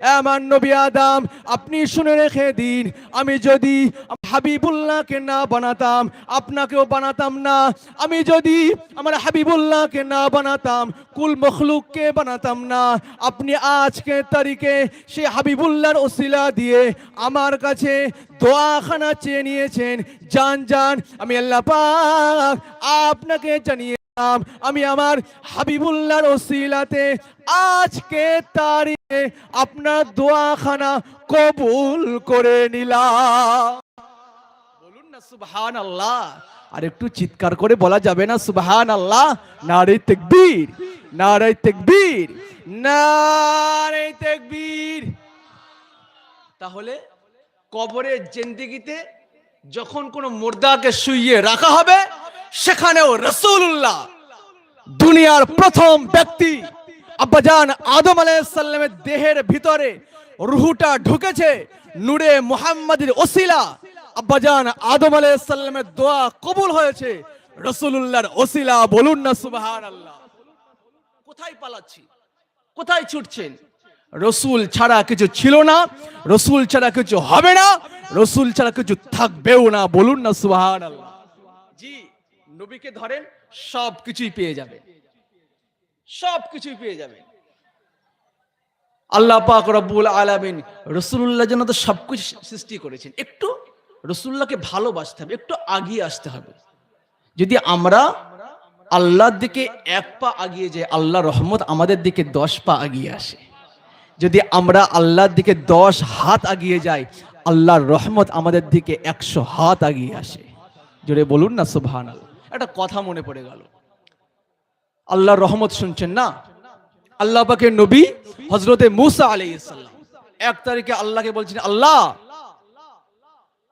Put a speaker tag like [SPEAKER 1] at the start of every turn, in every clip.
[SPEAKER 1] আমার নবী আদম, আপনি শুনে রেখে দিন, আমি যদি হাবিবুল্লাহকে না বানাতাম, আপনাকেও বানাতাম না। আমি যদি আমার হাবিবুল্লাহকে না বানাতাম, কুল মখলুককে বানাতাম না। আপনি আজকে তারিখে সে হাবিবুল্লাহর ওসিলা দিয়ে আমার কাছে দোয়াখানা চেয়ে নিয়েছেন। জান জান আমি আল্লাহ পাক আপনাকে জানিয়ে আমি আমার হাবিবুল্লাহর ওসিলাতে আজকে তারিখে আপনার দোয়াখানা কবুল করে নিলাম। বলুন না সুবহান আল্লাহ আর একটু চিৎকার করে বলা যাবে না সুবহান আল্লাহ নারে তেকবীর নারে তেকবীর নারে তেকবীর। তাহলে কবরের জিন্দিগিতে যখন কোন মুর্দাকে শুইয়ে রাখা হবে সেখানেও রসুল্লাহ দুনিয়ার প্রথম ব্যক্তি আব্বাজান আদম আলাইসাল্লামের দেহের ভিতরে রুহুটা ঢুকেছে, নূরে মুহাম্মাদের ওসিলা। আব্বাজান আদম আলাইসাল্লামের দোয়া কবুল হয়েছে রসুল্লাহর ওসিলা, বলুন না সুবাহান আল্লাহ কোথায় পালাচ্ছি? কোথায় ছুটছেন? রসুল ছাড়া কিছু ছিল না, রসুল ছাড়া কিছু হবে না, রসুল ছাড়া কিছু থাকবেও না, বলুন না সুবাহান আল্লাহ জি, নবীকে ধরেন সব কিছুই পেয়ে যাবে। সব কিছুই পেয়ে যাবে আল্লাহ পাক রব্বুল আলামিন রসুল্লাহ যেন তো সবকিছু সৃষ্টি করেছেন। একটু রসুল্লাহকে ভালোবাসতে হবে, একটু আগিয়ে আসতে হবে। যদি আমরা আল্লাহর দিকে এক পা আগিয়ে যাই আল্লাহ রহমত আমাদের দিকে দশ পা আগিয়ে আসে। যদি আমরা আল্লাহর দিকে দশ হাত আগিয়ে যাই, আল্লাহর রহমত আমাদের দিকে একশো হাত আগিয়ে আসে। জোরে বলুন না সুবহান একটা কথা মনে পড়ে গেল। আল্লাহর রহমত শুনছেন না? আল্লাহ পাকে নবী হজরতে মুসা আলাইসাল্লাম এক তারিখে আল্লাহকে বলছেন, আল্লাহ,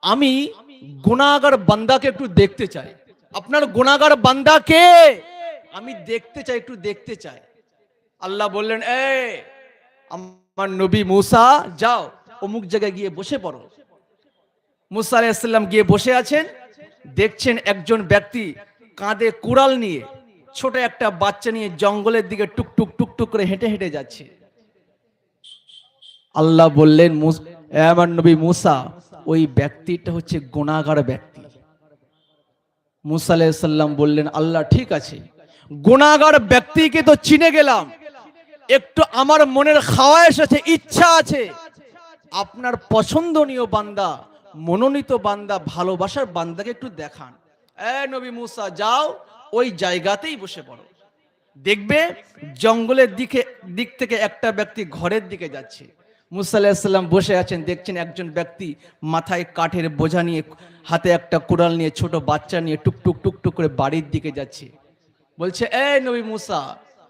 [SPEAKER 1] আমি গুনাগার বান্দাকে একটু দেখতে চাই। আপনার গুনাগার বান্দাকে আমি দেখতে চাই, একটু দেখতে চাই। আল্লাহ বললেন, এ, আমার নবী মুসা, যাও, অমুক জায়গায় গিয়ে বসে পড়ো। মুসা আলাইসাল্লাম গিয়ে বসে আছেন, দেখছেন একজন ব্যক্তি কাঁধে কুড়াল নিয়ে ছোট একটা বাচ্চা নিয়ে জঙ্গলের দিকে টুকটুক টুকটুক করে হেঁটে হেঁটে যাচ্ছে। আল্লাহ বললেন আমার নবী মুসা, ওই ব্যক্তিটা হচ্ছে গোনাগার ব্যক্তি। মুসা আলাইসাল্লাম বললেন, আল্লাহ, ঠিক আছে। গোনাগার ব্যক্তিকে তো চিনে গেলাম। একটু আমার মনের খাওয়া এসেছে ইচ্ছা আছে। আপনার পছন্দনীয় বান্দা, মনোনীত বান্দা, ভালোবাসার বান্দাকে একটু দেখান। এ নবী মুসা, যাও। ওই জায়গাতেই বসে পড়ো। দেখবে জঙ্গলের দিকে, দিক থেকে একটা ব্যক্তি ঘরের দিকে যাচ্ছে। মুসা আলাহিসাল্লাম বসে আছেন, দেখছেন একজন ব্যক্তি মাথায় কাঠের বোঝা নিয়ে, হাতে একটা কুড়াল নিয়ে, ছোট বাচ্চা নিয়ে টুকটুক টুকটুক করে বাড়ির দিকে যাচ্ছে। বলছে এ নবী মুসা,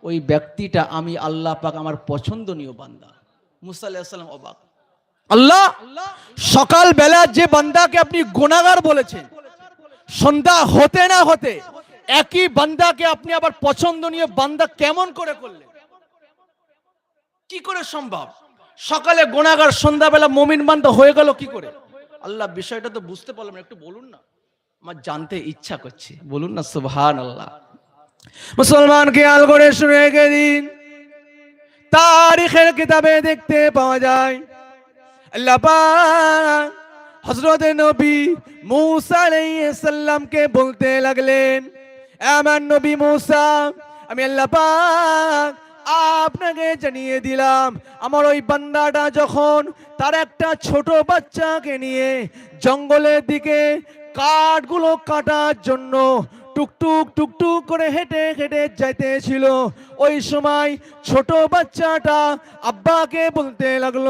[SPEAKER 1] ওই ব্যক্তিটা আমি আল্লাহ পাক আমার পছন্দনীয় বান্দা। মুসা আলাহিসাল্লাম অবাক। আল্লাহ সকাল বেলা যে বান্দাকে আপনি গোনাগার বলেছেন, সন্ধ্যা হতে না হতে একই বান্দাকে আপনি আবার পছন্দ নিয়ে বান্দা কেমন করে করলেন? কি করে সম্ভব? সকালে গোনাগার সন্ধ্যাবেলা মমিন বান্দা হয়ে গেল কি করে? আল্লাহ বিষয়টা তো বুঝতে পারলাম না, একটু বলুন না। আমার জানতে ইচ্ছা করছে বলুন না সুবহান আল্লাহ মুসলমানকে আল করে শুনে দিন। তারিখের কিতাবে দেখতে পাওয়া যায় আল্লাহ হযরত নবী মূসা আলাইহিস সালামকে বলতে লাগলেন "এ আমার নবী মৌসা, আমি আল্লাহ পাক আপনাকে জানিয়ে দিলাম, আমার ওই বান্দাটা যখন তার একটা ছোট বাচ্চাকে নিয়ে জঙ্গলের দিকে কাঠগুলো কাটার জন্য টুকটুক টুকটুক করে হেঁটে হেঁটে যাইতেছিল ওই সময় ছোট বাচ্চাটা আব্বাকে বলতে লাগল,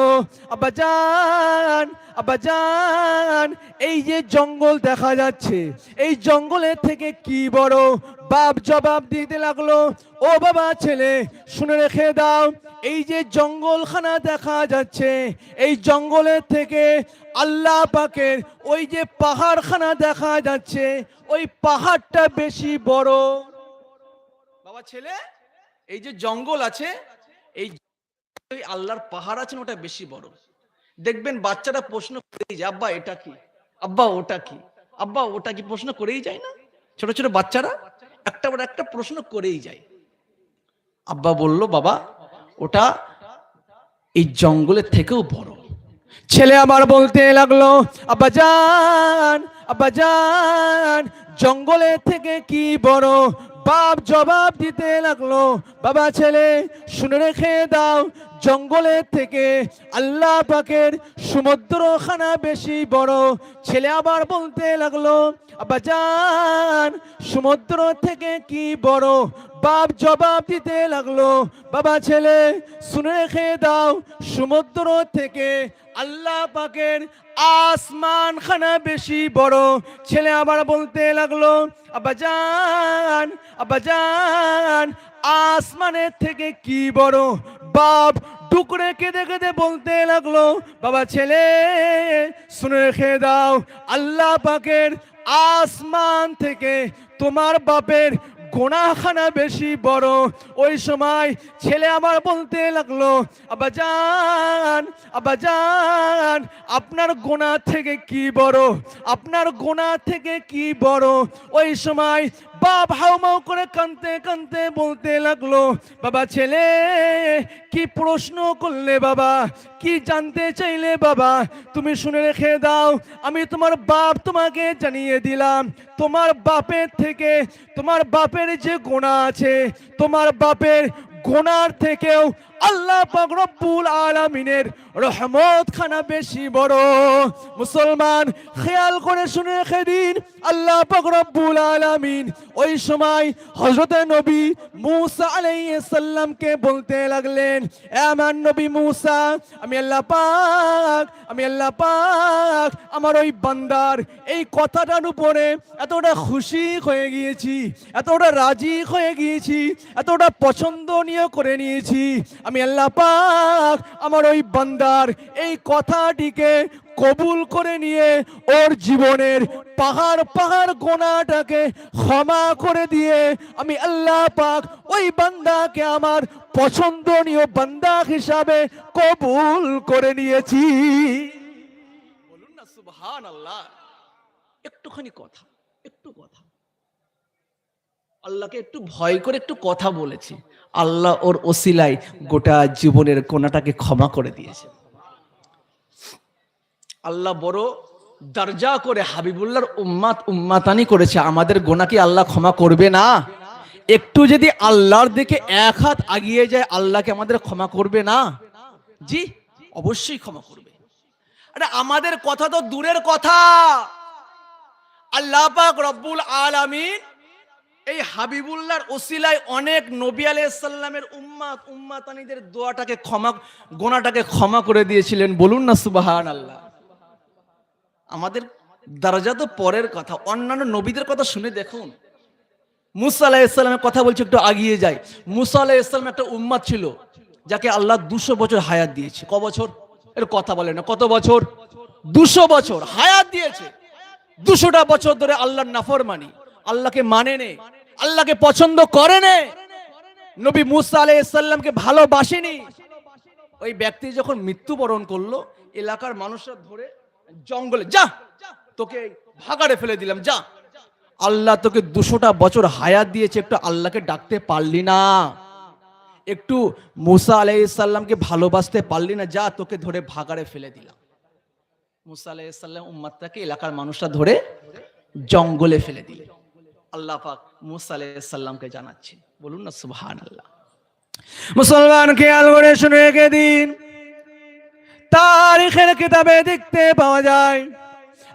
[SPEAKER 1] আব্বা যান আব্বা যান এই যে জঙ্গল দেখা যাচ্ছে, এই জঙ্গলের থেকে কি বড়? বাপ জবাব দিতে লাগল, ও বাবা ছেলে, শুনে রেখে দাও, এই যে জঙ্গলখানা দেখা যাচ্ছে, এই জঙ্গলের থেকে আল্লাহ পাকের ওই যে পাহাড়খানা দেখা যাচ্ছে, ওই পাহাড়টা বেশি বড়। বাবা ছেলে এই যে জঙ্গল আছে, এই আল্লাহর পাহাড় আছে ওটা বেশি বড়। দেখবেন বাচ্চারা প্রশ্ন করেই যায়, আব্বা, এটা কি? আব্বা, ওটা কি? আব্বা, ওটা কি? প্রশ্ন করেই যায় না। ছোট ছোট বাচ্চারা একটা বড় একটা প্রশ্ন করেই যায়। আব্বা বলল, বাবা, ওটা
[SPEAKER 2] এই জঙ্গলের থেকেও বড়।
[SPEAKER 1] ছেলে আমার বলতে লাগল, আব্বা যান আব্বাজান আব্বাজান জঙ্গলের থেকে কি বড়? বাপ জবাব দিতে লাগল। বাবা ছেলে, শুনে রেখে দাও জঙ্গলের থেকে আল্লাহ পাকের সমুদ্রখানা বেশি বড়। ছেলে আবার বলতে লাগল আব্বাজান সমুদ্র থেকে কি বড়? বাপ জবাব দিতে লাগল, বাবা ছেলে, শুনে রেখে দাও, সমুদ্র থেকে আল্লাহ পাকের আসমান খানা বেশি বড়। ছেলে আবার বলতে লাগল আব্বাজান আব্বাজান আসমানের থেকে কি বড়? বাপ টুকরে কেঁদে কেঁদে বলতে লাগল, বাবা ছেলে, শুনে রেখে দাও, আল্লাহ পাকের আসমান থেকে তোমার বাপের গোনাখানা বেশি বড়। ওই সময় ছেলে আমার বলতে লাগল আব্বাজান আব্বাজান আপনার গোনা থেকে কি বড়? আপনার গোনা থেকে কি বড়? ওই সময় বাপ হাউমাউ করে কানতে কানতে বলতে লাগল, বাবা ছেলে, কি প্রশ্ন করলে বাবা? কি জানতে চাইলে বাবা? তুমি শুনে রেখে দাও, আমি তোমার বাপ তোমাকে জানিয়ে দিলাম। তোমার বাপের থেকে, তোমার বাপের যে গোনা আছে, তোমার বাপের গোনার থেকেও আল্লাহ পাক রব্বুল আলামিনের রহমত খানা বেশি বড়। মুসলমান, খেয়াল করে শুনে রেখে দিন, আল্লাহ পাক রব্বুল আলামিন ওই সময় হযরত নবী মূসা আলাইহিস সালামকে বলতে লাগলেন, এ আমার নবী মূসা, আমি আল্লাহ পাক, আমি আল্লাহ পাক, আমার ওই বান্দার এই কথাটার উপরে এতটা খুশি হয়ে গিয়েছি, এতটা রাজি হয়ে গিয়েছি, এতটা পছন্দনীয় করে নিয়েছি আমি আল্লাহ পাক আমার ওই বান্দার এই কথাটিকে কবুল করে নিয়ে ওর জীবনের পাহাড় পাহাড় গোনাটাকে ক্ষমা করে দিয়ে আমি আল্লাহ পাক ওই বান্দাকে আমার পছন্দনীয় বান্দা হিসাবে কবুল করে নিয়েছি।
[SPEAKER 2] বলুন না সুবহান আল্লাহ একটুখানি কথা। আল্লাহকে একটু ভয় করে একটু কথা বলেছি। আল্লাহ ওর ওসিলায় গোটা জীবনের কোনাটাকে ক্ষমা করে দিয়েছে। আল্লাহ বড় দরজা করে হাবিবুল্লাহর উম্মাত উম্মাতানি করেছে। আমাদের গোনা কি আল্লাহ ক্ষমা করবে না? একটু যদি আল্লাহর দিকে এক হাত আগিয়ে যায় আল্লাহকে আমাদের ক্ষমা করবে না? জি, অবশ্যই ক্ষমা করবে। আরে, আমাদের কথা তো দূরের কথা। আল্লাহ পাক রব্বুল আলামিন এই হাবিবুল্লাহর ওসিলায় অনেক নবী আলাইসাল্লামের উম্মাত, উম্মাতানিদের দোয়াটাকে ক্ষমা, গোনাটাকে ক্ষমা করে দিয়েছিলেন। বলুন না সুবাহান আল্লাহ আমাদের দরজা তো পরের কথা, অন্যান্য নবীদের কথা শুনে দেখুন। মুসা আলাইসাল্লামের কথা বলছে, একটু আগিয়ে যায় মুসা আলাইসাল্লাম একটা উম্মাদ ছিল, যাকে আল্লাহ দুশো বছর হায়াত দিয়েছে। ক বছর? এর কথা বলে না, কত বছর? দুশো বছর হায়াত দিয়েছে। দুশোটা বছর ধরে আল্লাহর নাফরমানি, আল্লাহকে মানে নে আল্লাহকে পছন্দ করে নে নবী মুসা আলাইসাল্লামকে ভালোবাসেনি। ওই ব্যক্তি যখন মৃত্যুবরণ করল, এলাকার মানুষরা ধরে জঙ্গলে, যা, তোকে ভাগাড়ে ফেলে দিলাম, যা। আল্লাহ তোকে দুশোটা বছর হায়াত দিয়েছে, একটু আল্লাহকে ডাকতে পারলি না। একটু মুসা আলাইসাল্লামকে ভালোবাসতে পারলি না, যা, তোকে ধরে ভাগাড়ে ফেলে দিলাম। মুসা আলাইসাল্লাম উম্মাত্তাকে এলাকার মানুষরা ধরে জঙ্গলে ফেলে দিলে। আল্লাহ পাক মুসা আলাইসাল্লামকে জানাচ্ছে। বলুন না সুবহান আল্লাহ
[SPEAKER 1] মুসলমান খেয়াল করে শুনে রেখে দিন। তারিখের কিতাবে দেখতে পাওয়া যায়,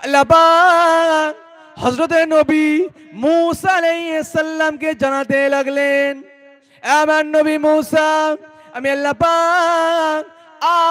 [SPEAKER 1] আল্লাহ পাক হজরতে নবী মুসা আলাইহিস সালামকে জানাতে লাগলেন, আমার নবী মুসা, আমি আল্লাহ পাক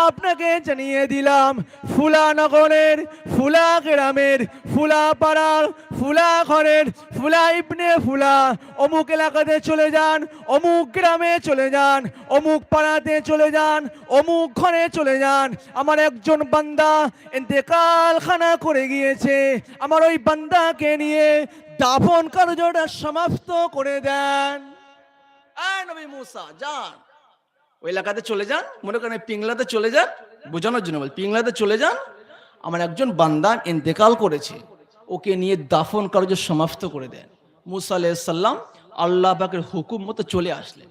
[SPEAKER 1] আপনাকে জানিয়ে দিলাম, ফুলা নগরের, ফুলা গ্রামের, ফুলা পাড়ার ফুলা ঘরের, ফুলা ইবনে ফুলা। অমুক এলাকাতে চলে যান, অমুক গ্রামে চলে যান, অমুক পাড়াতে চলে যান, অমুক ঘরে চলে যান। আমার একজন বান্দা ইন্তেকাল খানা করে গিয়েছে। আমার ওই বান্দাকে নিয়ে দাফন কার্যটা সমাপ্ত করে দেন।
[SPEAKER 2] যান। ওই এলাকাতে চলে যান, মনে করেন পিংলাতে চলে যান, বোঝানোর জন্য বল, পিংলাতে চলে যান। আমার একজন বান্দা ইন্তেকাল করেছে। ওকে নিয়ে দাফন কার্য সমাপ্ত করে দেন। মুসা আলাইসাল্লাম আল্লাহ পাকের হুকুম মতো চলে আসলেন।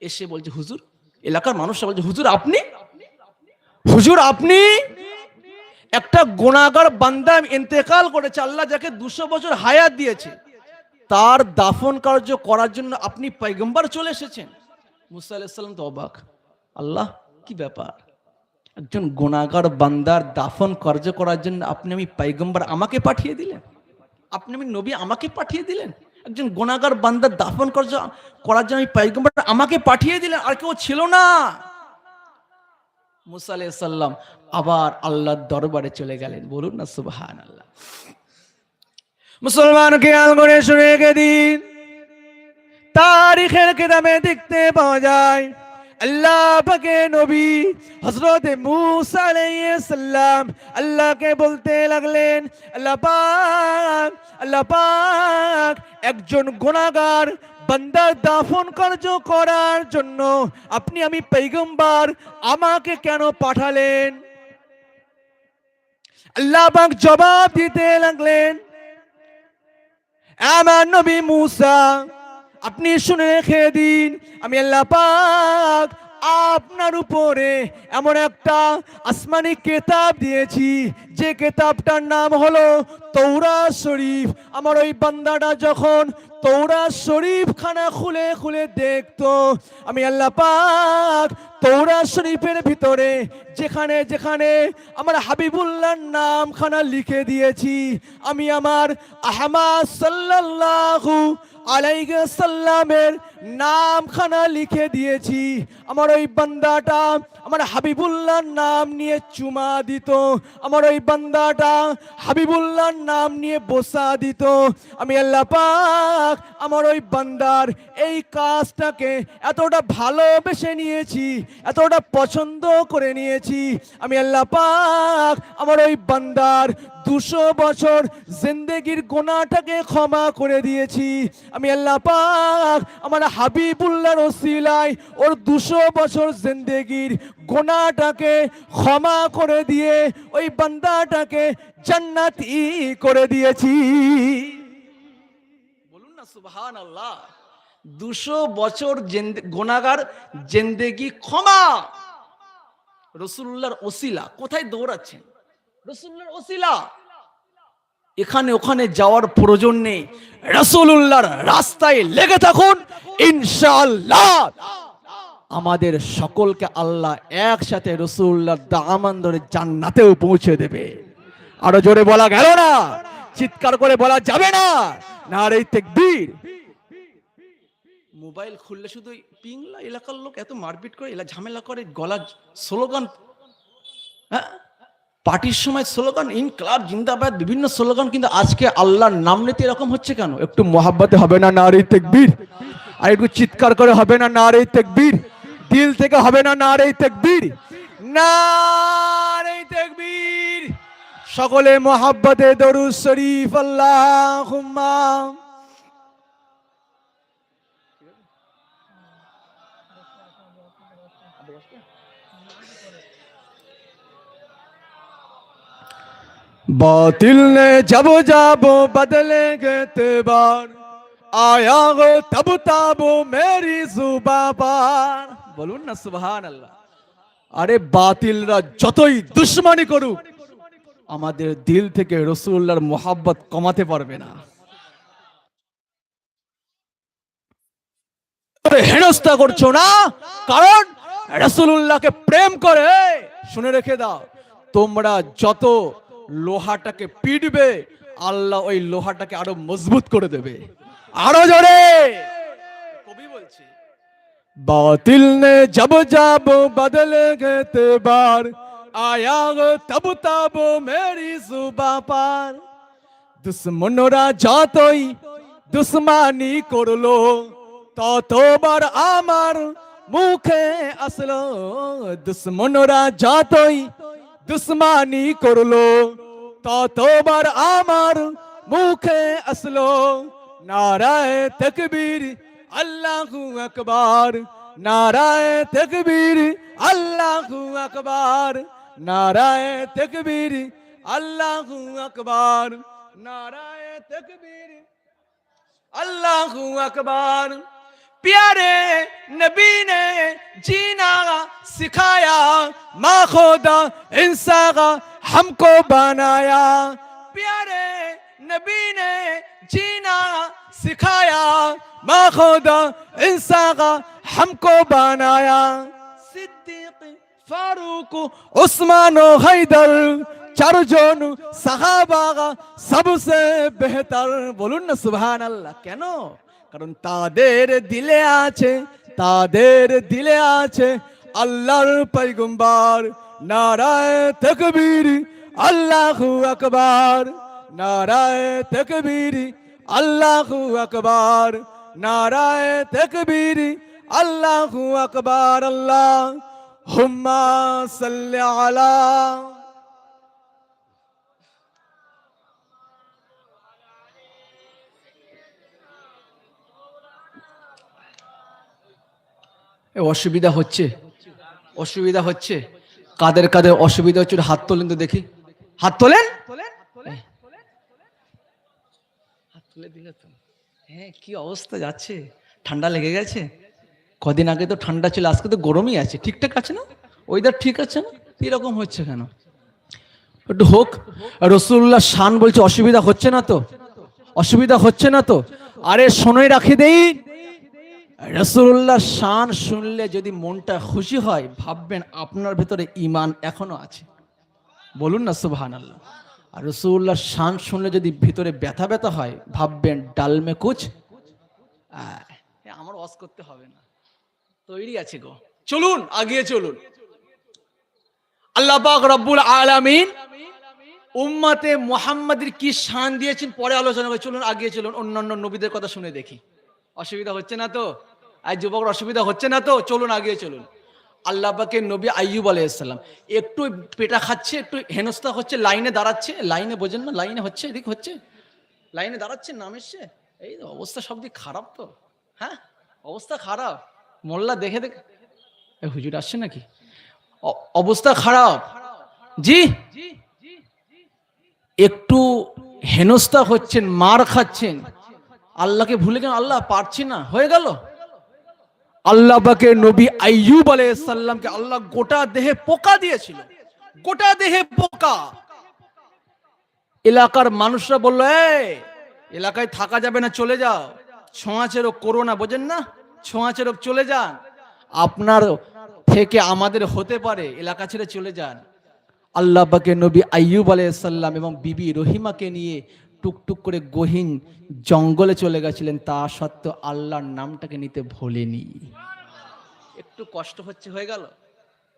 [SPEAKER 2] এসে বলছে, হুজুর, এলাকার মানুষরা বলছে, হুজুর আপনি? হুজুর আপনি? একটা গোনাগার বান্দা ইন্তেকাল করেছে, আল্লাহ যাকে দুশো বছর হায়াত দিয়েছে। তার দাফন কার্য করার জন্য আপনি পয়গম্বর চলে এসেছেন। মুসা আলাইসাল্লাম তো অবাক। আল্লাহ, কি ব্যাপার? একজন গোনাগার বান্দার দাফন কার্য করার জন্য আপনি আমি পয়গম্বর আমাকে পাঠিয়ে দিলেন? আপনি আমি নবী আমাকে পাঠিয়ে দিলেন? একজন গোনাগার বান্দার দাফন কার্য করার জন্য আমি পয়গম্বর আমাকে পাঠিয়ে দিলেন, আর কেউ ছিল না। মুসা আলাইসাল্লাম আবার আল্লাহর দরবারে চলে গেলেন, বলুন না সুবহান আল্লাহ
[SPEAKER 1] মুসলমান খেয়াল করে শুনে রেখে দিন তারিখের কিতাবে দেখতে পাওয়া যায় আল্লাহ পাকে নবী হযরত মূসা আলাইহিস সালাম আল্লাহকে বলতে লাগলেন, আল্লাহ পাক আল্লাহ পাক, একজন গুনাহগার বান্দার দাফন কার্য করার জন্য আপনি আমি পৈগম্বর আমাকে কেন পাঠালেন? আল্লাহ পাক জবাব দিতে লাগলেন, আমার নবী মুসা আপনি শুনে রেখে দিন, আমি আল্লাহ পাক আপনার উপরে এমন একটা আসমানি কেতাব দিয়েছি, যে কেতাবটার নাম হলো তৌরা শরীফ। আমার ওই বান্দাটা যখন তৌরা শরীফ খানা খুলে খুলে দেখতো, আমি আল্লাহ পাক তৌরা শরীফের ভিতরে যেখানে যেখানে আমার হাবিবুল্লাহর নাম খানা লিখে দিয়েছি, আমি আমার আহমাদ সাল্লাল্লাহু আলাইহি সাল্লামের নামখানা লিখে দিয়েছি। আমার ওই বান্দাটা, আমার হাবিবুল্লাহর নাম নিয়ে চুমা দিত। আমার ওই বান্দাটা হাবিবুল্লাহর নাম নিয়ে বসা দিত। আমি আল্লাহ পাক আমার ওই বান্দার এই কাজটাকে এতটা ভালোবেসে নিয়েছি, এতটা পছন্দ করে নিয়েছি। আমি আল্লাহ পাক আমার ওই বান্দার দুশো বছর জিন্দেগির গোনাটাকে ক্ষমা করে দিয়েছি। আমি আল্লাহ পাক আমার হাবিবুল্লাহ রসিলায় ওর দুশো বছর জিন্দেগির গোনাটাকে ক্ষমা করে দিয়ে ওই বান্দাটাকে জান্নাতি করে দিয়েছি।
[SPEAKER 2] বলুন না সুবহান আল্লাহ দুশো বছর গোনাগার জেন্দেগি ক্ষমা। রসুল্লাহর ওসিলা, কোথায় দৌড়াচ্ছেন? রসুল্লাহর ওসিলা। এখানে ওখানে যাওয়ার প্রয়োজন নেই। রসুল্লাহর রাস্তায় লেগে থাকুন, ইনশাআল্লাহ। আমাদের সকলকে আল্লাহ একসাথে রসুল্লাহর দামান ধরে জান্নাতেও পৌঁছে দেবে।
[SPEAKER 1] আরও জোরে বলা গেল না, চিৎকার করে বলা যাবে না। না রে তেকবীর।
[SPEAKER 2] মোবাইল খুললে শুধু পিংলা এলাকার লোক এত মারপিট করে ঝামেলা করে, গলা স্লোগান হ্যাঁ? পার্টির সময় স্লোগান, ইন ক্লাব, জিন্দাবাদ, বিভিন্ন স্লোগান কিন্তু আজকে আল্লাহর নাম নিতে এরকম হচ্ছে কেন?
[SPEAKER 1] একটু মহাব্বতে হবে না না নারী তেকবীর? আর একটু চিৎকার করে হবে না না নারী তেকবীর? দিল থেকে হবে না না নারী তেকবীর? নারী তেকবীর! সকলে মহাব্বতে দরুদ শরীফ, আল্লাহুম্মা। बातिल ने जब जब बदले गए बार आया हो तब तब मेरी जुबा पार বলুন না সুবহান আল্লাহ আরে বাতিলরা যতই দুশ্মনী করুক আমাদের দিল থেকে রসুল্লাহর মোহাব্বত কমাতে পারবে না আরে হেনস্থা করছো না কারণ রসুল্লাহকে প্রেম করে শুনে রেখে দাও তোমরা যত লোহাটাকে পিটবে আল্লাহ ওই লোহাটাকে আরও মজবুত করে দেবে। আরও জোরে! কবি বলছে বাতিল নে জব জব বদল গেতে বার। আয়া তব তব মেরি সুবা পার। দুশ্মনরা যতই দুশ্মানি করল ততবার আমার মুখে আসলো। দুশ্মনরা যতই দুশ্মানি করল ততবার আমার মুখে আসলো। নারায় তকবীর, আল্লাহু আকবার। নারায় তকবীর, আল্লাহু আকবার। নারায় তকবীর, আল্লাহু আকবার। নারায় তকবীর, আল্লাহু আকবার।
[SPEAKER 2] प्यारे नबी ने जीना सिखाया माँ खुदा इंसान का हमको बनाया प्यारे नबी ने जीना सिखाया माँ खुदा इंसान का हमको बनाया सिद्दीक ফারুক ওসমান ও হায়দার চারজন সাহাবা সবসে বেহতর বলুন না সুবহান আল্লাহ কেন কারণ তাদের দিলে আছে, তাদের দিলে আছে আল্লাহর পৈগম্বর নারায় তকবীর, আল্লাহু আকবার। নারায় তকবীর, আল্লাহু আকবার। নারায় তকবীর, আল্লাহু আকবার। আল্লাহ হুম্মা সাল্লি আলা অসুবিধা হচ্ছে। অসুবিধা হচ্ছে। কাদের কাদের অসুবিধা হচ্ছে হাত তোলেন তো দেখি। হাত তোলেন? হাত হ্যাঁ কি অবস্থা যাচ্ছে? ঠান্ডা লেগে গেছে? কদিন আগে তো ঠান্ডা ছিল, আজকে তো গরমই আছে। ঠিকঠাক আছে না? ওয়েদার ঠিক আছে না? এরকম হচ্ছে কেন? একটু হোক। রসুল্লাহ শান বলছে, অসুবিধা হচ্ছে না তো? অসুবিধা হচ্ছে না তো? আরে শোনাই রাখি দেই। রসুল্লাহ শান শুনলে যদি মনটা খুশি হয়, ভাববেন আপনার ভেতরে ইমান এখনও আছে। বলুন না সুবহান আল্লাহ আর রসুল্লাহ শান শুনলে যদি ভিতরে ব্যথা ব্যথা হয়, ভাববেন ডালমে কুচ আমার ওয়াজ করতে হবে না। তৈরি আছে গো। চলুন, আগিয়ে চলুন। আল্লাহ পাক রব্বুল আলামিন উম্মাতে মুহাম্মাদের কি শান দিয়েছেন পরে আলোচনা করে চলুন, আগিয়ে চলুন, অন্যান্য নবীদের কথা শুনে দেখি। অসুবিধা হচ্ছে না তো? আর যুবক অসুবিধা হচ্ছে না তো? চলুন, আগিয়ে চলুন। আল্লাহ পাকের নবী আইয়ুব আলাইসাল্লাম একটু পেটা খাচ্ছে, একটু হেনস্থা হচ্ছে, লাইনে দাঁড়াচ্ছে। লাইনে বোঝেন না, লাইনে হচ্ছে, এদিক হচ্ছে। লাইনে দাঁড়াচ্ছে, নাম এসছে। এই অবস্থা সব দিক খারাপ তো। হ্যাঁ অবস্থা খারাপ। মোল্লা দেখে দেখে। হুজুর আসছে নাকি? অবস্থা খারাপ। জি? একটু হেনস্থা হচ্ছেন, মার খাচ্ছেন। আল্লাহকে ভুলে গেল আল্লাহ পারছি না। হয়ে গেল? আল্লাহ পাকে নবী আইয়ুব আলাইহিস সালামকে আল্লাহ গোটা দেহে পোকা দিয়েছিল। গোটা দেহে পোকা। এলাকার মানুষরা বলল এলাকায় থাকা যাবে না, চলে যাও। ছোঁয়াচে রোগ করো না, বোঝেন না? ছোঁয়াচে রোগ চলে যান। আপনার থেকে আমাদের হতে পারে, এলাকা ছেড়ে চলে যান। আল্লাহ নবী আইয়ুব আলাইসাল্লাম এবং বিবি রহিমাকে নিয়ে টুকটুক করে গহীন জঙ্গলে চলে গেছিলেন, তা সত্ত্বেও আল্লাহর নামটাকে নিতে ভোলেনি। একটু কষ্ট হচ্ছে হয়ে গেল?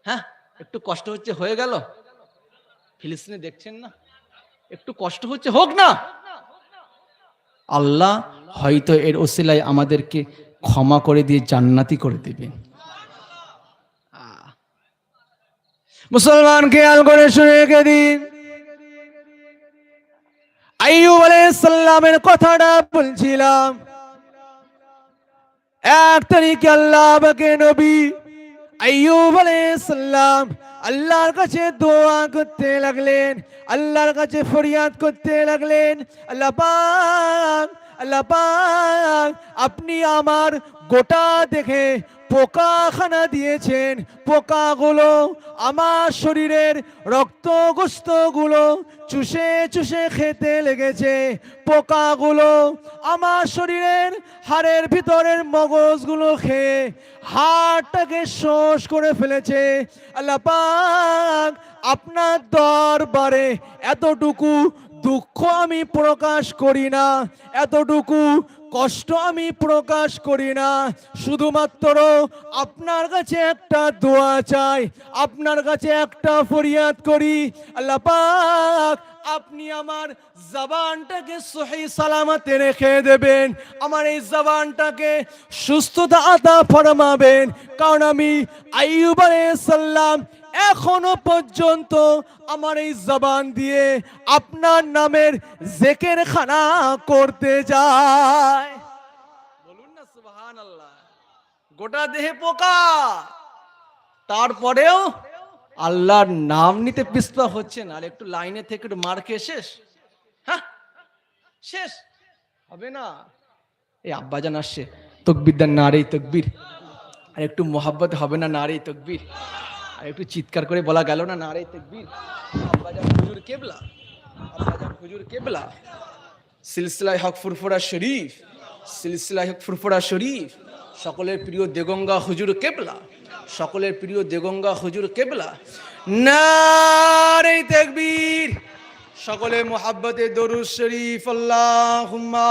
[SPEAKER 2] হ্যাঁ একটু কষ্ট হচ্ছে হয়ে গেল? ফিলিস্তিনে দেখছেন না? একটু কষ্ট হচ্ছে হোক না। আল্লাহ হয়তো এর ওসিলায় আমাদেরকে ক্ষমা করে দিয়ে জান্নাতি করে দিবেন। মুসলমান খেয়াল করে শুনে রেখে দিন। আইয়ুব আলাইহিসসালামের কথাটা বলছিলাম এক তারিখে আল্লাহ আমাকে নবী আইয়ুব আলাইহিসসালাম আল্লাহর কাছে দোয়া করতে লাগলেন আল্লাহর কাছে ফরিয়াদ করতে লাগলেন আল্লাহ পাক আল্লাহ আপনি আমার গোটা দেখে পোকাখানা দিয়েছেন। পোকাগুলো আমার শরীরের রক্তগোস্তগুলো চুষে চুষে খেতে লেগেছে। পোকাগুলো আমার শরীরের হাড়ের ভিতরের মগজগুলো খেয়ে হাড়টাকে শোষ করে ফেলেছে। আল্লাহ পাক আপনার দরবারে এতটুকু দুঃখ আমি প্রকাশ করি না, এতটুকু কষ্ট আমি প্রকাশ করি না। শুধুমাত্র আপনার কাছে একটা দোয়া চাই, আপনার কাছে একটা ফরিয়াদ করি। আল্লাহ পাক, আপনি আমার জবানটাকে সহি সালামতে রেখে দেবেন, আমার এই জবানটাকে সুস্থতা আতা ফরমাবেন। কারণ আমি আইয়ুব আলাইহিস সালাম এখনও পর্যন্ত আমার এই জবান দিয়ে আপনার নামের জেকের খানা করতে যায়। গোটা দেহে পোকা, তারপরেও আল্লাহর নাম নিতে হচ্ছে না। আর একটু লাইনে থেকে একটু মার খেয়ে শেষ। হ্যাঁ শেষ। হবে না। এই আব্বাজান আসছে। তকবির দেন নারে তকবির। আর একটু মোহাব্বত হবে না নারে তকবির। আর একটু চিৎকার করে বলা গেল না নারে তকবির, আব্বাজান হুজুর কেবলা, আব্বাজান হুজুর কেবলা, সিলসিলায় হক ফুরফুরা শরীফ, সিলসিলায় হক ফুরফুরা শরীফ, সকলের প্রিয় দেগঙ্গা হুজুর কেবলা, সকলের প্রিয় দেগঙ্গা হুজুর কেবলা নারে তকবীর সকলে মোহাব্বতে দরুদ শরীফ, আল্লাহুম্মা।